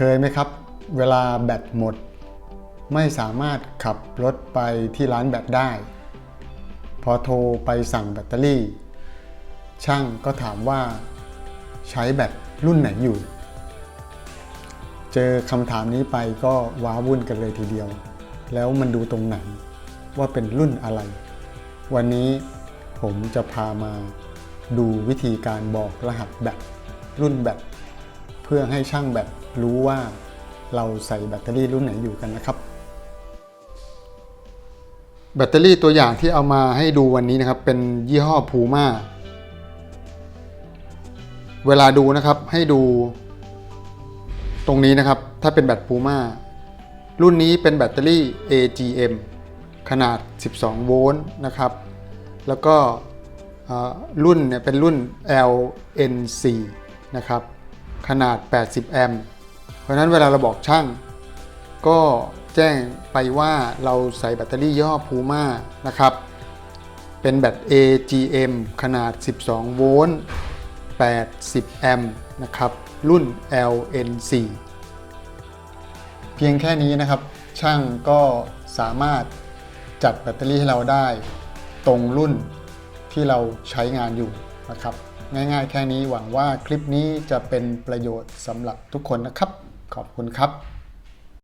เคยไหมครับ เวลาแบตหมด ไม่สามารถขับรถไปที่ร้านแบตได้ พอโทรไปสั่งแบตเตอรี่ ช่างก็ถามว่าใช้แบตรุ่นไหนอยู่ เจอคำถามนี้ไปก็ว้าวุ่นกันเลยทีเดียว แล้วมันดูตรงไหนว่าเป็นรุ่นอะไร วันนี้ผมจะพามาดูวิธีการบอกรหัสแบตรุ่นแบต เพื่อให้ช่างแบตรู้ว่าเราใส่แบตเตอรี่รุ่นไหนอยู่กันนะครับ แบตเตอรี่ตัวอย่างที่เอามาให้ดูวันนี้นะครับ เป็นยี่ห้อพูม่าเวลาดูนะครับให้ดูตรงนี้นะครับ ถ้าเป็นแบตพูม่ารุ่นนี้เป็นแบตเตอรี่ AGM ขนาด 12 โวลต์นะครับ แล้วก็รุ่นเนี่ยเป็นรุ่น LNC นะครับ ขนาด 80 แอมป์เพราะนั้นเวลาเราบอกช่าง ก็แจ้งไปว่าเราใส่แบตเตอรี่ย่ห้อพูม่านะครับ เป็นแบต AGM ขนาด 12 โวลต์ 80 แอมป์นะครับ รุ่น LNC เพียงแค่นี้นะครับ ช่างก็สามารถจัดแบตเตอรี่ให้เราได้ ตรงรุ่นที่เราใช้งานอยู่นะครับ ง่ายๆ แค่นี้หวังว่าคลิปนี้จะเป็นประโยชน์สำหรับทุกคนนะครับ ขอบคุณครับ